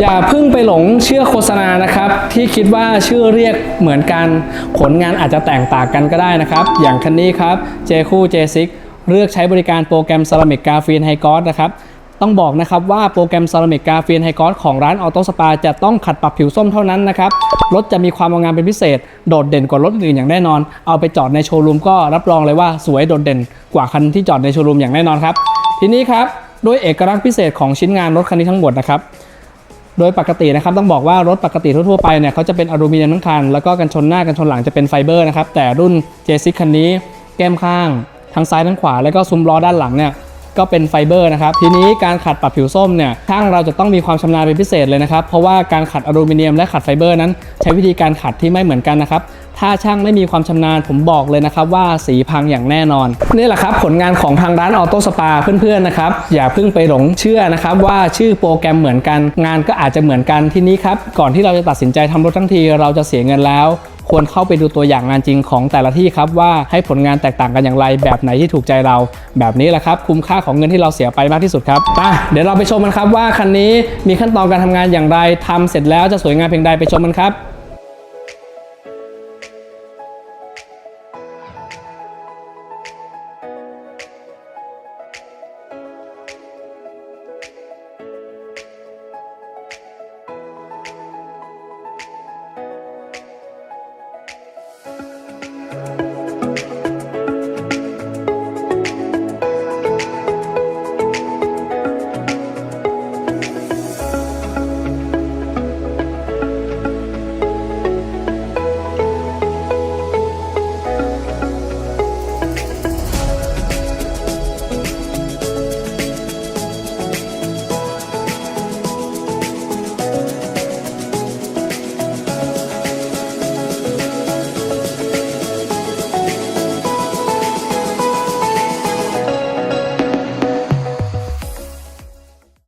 อย่าเพิ่งไปหลงเชื่อโฆษณานะครับ ที่คิดว่าชื่อเรียกเหมือนกัน ผลงานอาจจะแตกต่างกันก็ได้นะครับ อย่างคันนี้ครับ J คู่ J6 เลือกใช้บริการโปรแกรม Ceramic Graphene h i g o s นะครับต้องบอกนะครับว่าโปรแกรม Ceramic Graphene h i g o s ของร้าน Auto Spa จะต้องขัดปรับผิวส้มเท่านั้นนะครับรถจะมีความงามเป็นพิเศษ โดดเด่นกว่ารถอื่นอย่างแน่นอน เอาไปจอดในโชว์รูมก็รับรองเลยว่าสวยโดดเด่น กว่าคันที่จอดในโชว์รูมอย่างแน่นอนครับทีนี้ครับด้วยเอกลักษณ์พิเศษของชิ้นงานรถคันนี้ทั้งหมดนะครับ โดยปกตินะครับต้องบอกว่ารถปกติทั่วๆไปเนี่ยเขาจะเป็นอลูมิเนียมทั้งคัน แล้วก็กันชนหน้ากันชนหลังจะเป็นไฟเบอร์นะครับแต่รุ่น J6 คันนี้แก้มข้างทั้งซ้ายทั้งขวา แล้วก็ซุ้มล้อด้านหลังเนี่ยก็เป็นไฟเบอร์นะครับทีนี้การขัดปรับผิวส้มเนี่ยช่างเราจะต้องมีความชำนาญเป็นพิเศษเลยนะครับเพราะว่าการขัดอลูมิเนียมและขัดไฟเบอร์นั้น ใช้วิธีการขัดที่ไม่เหมือนกันนะครับ ถ้าช่างไม่มีความชำนาญผมบอกเลยนะครับว่าสีพังอย่างแน่นอนนี่แหละครับผลงานของทางร้านออโต้สปาเพื่อนๆนะครับอย่าเพิ่งไปหลงเชื่อนะครับว่าชื่อโปรแกรมเหมือนกันงานก็อาจจะเหมือนกันที่นี้ครับก่อนที่เราจะตัดสินใจทำรถทั้งทีเราจะเสียเงินแล้วควรเข้าไปดูตัวอย่างงานจริงของแต่ละที่ครับว่าให้ผลงานแตกต่างกันอย่างไรแบบไหนที่ถูกใจเรา แบบนี้แหละครับคุ้มค่าของเงินที่เราเสียไปมากที่สุดครับไปเดี๋ยวเราไปชมกันครับว่าคันนี้มีขั้นตอนการทำงานอย่างไรทำเสร็จแล้วจะสวยงามเพียงใดไปชมกันครับ